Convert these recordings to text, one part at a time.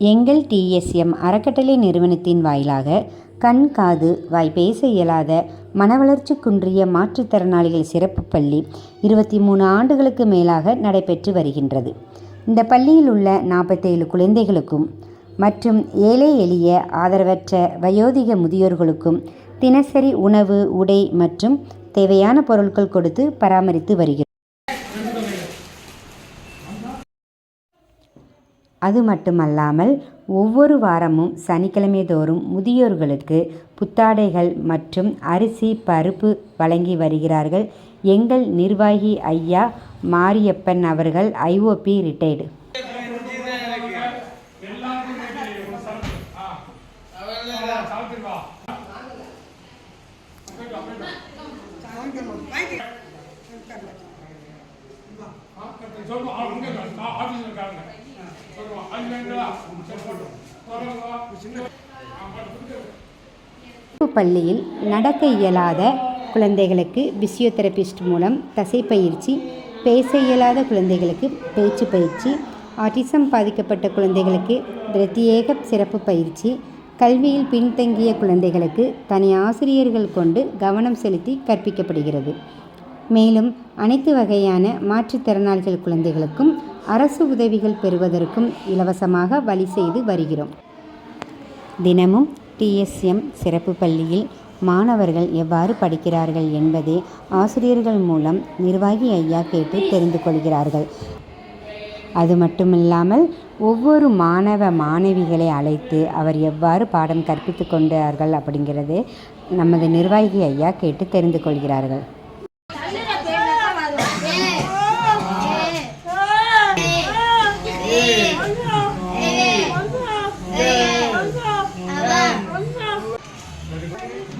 எங்கள் டிஎஸ்எம் அறக்கட்டளை நிறுவனத்தின் வாயிலாக கண் காது வாய் பேச இயலாத மனவளர்ச்சி குன்றிய மாற்றுத்திறனாளிகள் சிறப்பு பள்ளி இருபத்தி மூணு ஆண்டுகளுக்கு மேலாக நடைபெற்று வருகின்றது. இந்த பள்ளியில் உள்ள நாற்பத்தேழு குழந்தைகளுக்கும் மற்றும் ஏழை எளிய ஆதரவற்ற வயோதிக முதியோர்களுக்கும் தினசரி உணவு உடை மற்றும் தேவையான பொருட்கள் கொடுத்து பராமரித்து வருகிறது அது மட்டுமல்லாமல் ஒவ்வொரு வாரமும் சனிக்கிழமை தோறும் முதியோர்களுக்கு புத்தாடைகள் மற்றும் அரிசி பருப்பு வழங்கி வருகிறார்கள் எங்கள் நிர்வாகி ஐயா மாரியப்பன் அவர்கள் ஐஓபி ரிட்டையர்டு சொல்லுவோம் அவங்க ஆஃபீஸில் இருக்காங்க சொல்லுவோம் அது வேண்டாம் பள்ளியில் நடக்க இயலாத குழந்தைகளுக்கு பிசியோதெரபிஸ்ட் மூலம் தசைப்பயிற்சி பேச இயலாத குழந்தைகளுக்கு பேச்சு பயிற்சி ஆட்டிசம் பாதிக்கப்பட்ட குழந்தைகளுக்கு பிரத்யேக சிறப்பு பயிற்சி கல்வியில் பின்தங்கிய குழந்தைகளுக்கு தனி ஆசிரியர்கள் கொண்டு கவனம் செலுத்தி கற்பிக்கப்படுகிறது. மேலும் அனைத்து வகையான மாற்றுத்திறனாளிகள் குழந்தைகளுக்கும் அரசு உதவிகள் பெறுவதற்கும் இலவசமாக வழி செய்து வருகிறோம். தினமும் டிஎஸ்எம் சிறப்பு பள்ளியில் மாணவர்கள் எவ்வாறு படிக்கிறார்கள் என்பதை ஆசிரியர்கள் மூலம் நிர்வாகி ஐயா கேட்டு தெரிந்து கொள்கிறார்கள். அது மட்டுமில்லாமல் ஒவ்வொரு மாணவ மாணவிகளை அழைத்து அவர் எவ்வாறு பாடம் கற்பித்து கொண்டார்கள் அப்படிங்கிறது நமது நிர்வாகி ஐயா கேட்டு தெரிந்து கொள்கிறார்கள்.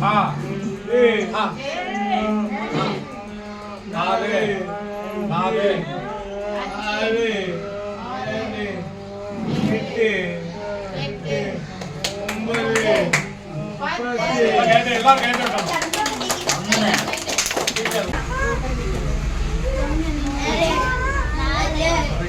아, 네, 아, 나네, 나네, 아네, 아네, 그때, 그때, 엄마네, 빠지, 가게, 가게, 가게. Yeah.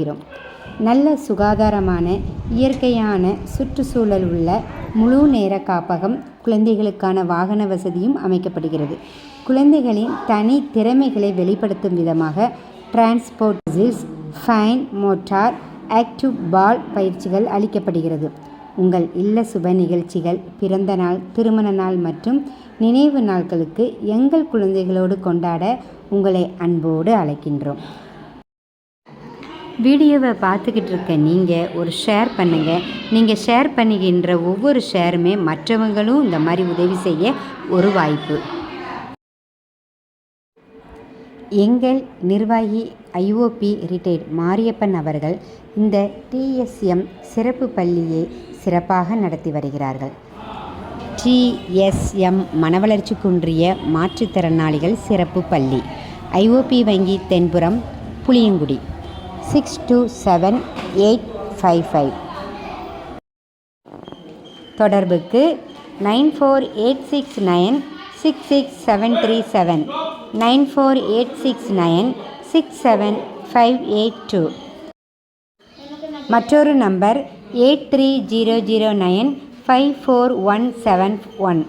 எல்லாரும் நல்ல சுகாதாரமான இயற்கையான சுற்றுச்சூழல் உள்ள முழு நேர காப்பகம் குழந்தைகளுக்கான வாகன வசதியும் அமைக்கப்படுகிறது. குழந்தைகளின் தனி திறமைகளை வெளிப்படுத்தும் விதமாக டிரான்ஸ்போர்ட்ஸிஸ் ஃபைன் மோட்டார் ஆக்டிவ் பால் பயிற்சிகள் அளிக்கப்படுகிறது. உங்கள் இல்ல சுப நிகழ்ச்சிகள் பிறந்த நாள் திருமண நாள் மற்றும் நினைவு நாட்களுக்கு எங்கள் குழந்தைகளோடு கொண்டாட உங்களை அன்போடு அழைக்கின்றோம். வீடியோவை பார்த்துக்கிட்டு இருக்க நீங்கள் ஒரு ஷேர் பண்ணுங்கள் நீங்கள் ஷேர் பண்ணுகின்ற ஒவ்வொரு ஷேருமே மற்றவங்களும் இந்த மாதிரி உதவி செய்ய ஒரு வாய்ப்பு. எங்கள் நிர்வாகி ஐஓபி ரிட்டையர்ட் மாரியப்பன் அவர்கள் இந்த டிஎஸ்எம் சிறப்பு பள்ளியை சிறப்பாக நடத்தி வருகிறார்கள். டிஎஸ்எம் மனவளர்ச்சி குன்றிய மாற்றுத்திறனாளிகள் சிறப்பு பள்ளி. ஐஓபி வங்கி தென்புறம் Puliyangudi. Six two seven eight five five தொடர்புக்கு nine four eight six nine six six seven three seven nine four eight six nine six seven five eight two மற்றொரு number eight three zero zero nine five four one seven one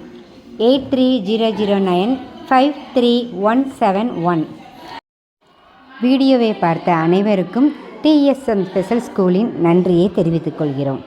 eight three zero zero nine five three one seven one வீடியோவை பார்த்த அனைவருக்கும் DSM special ஸ்கூலின் நன்றியை தெரிவித்துக் கொள்கிறோம்.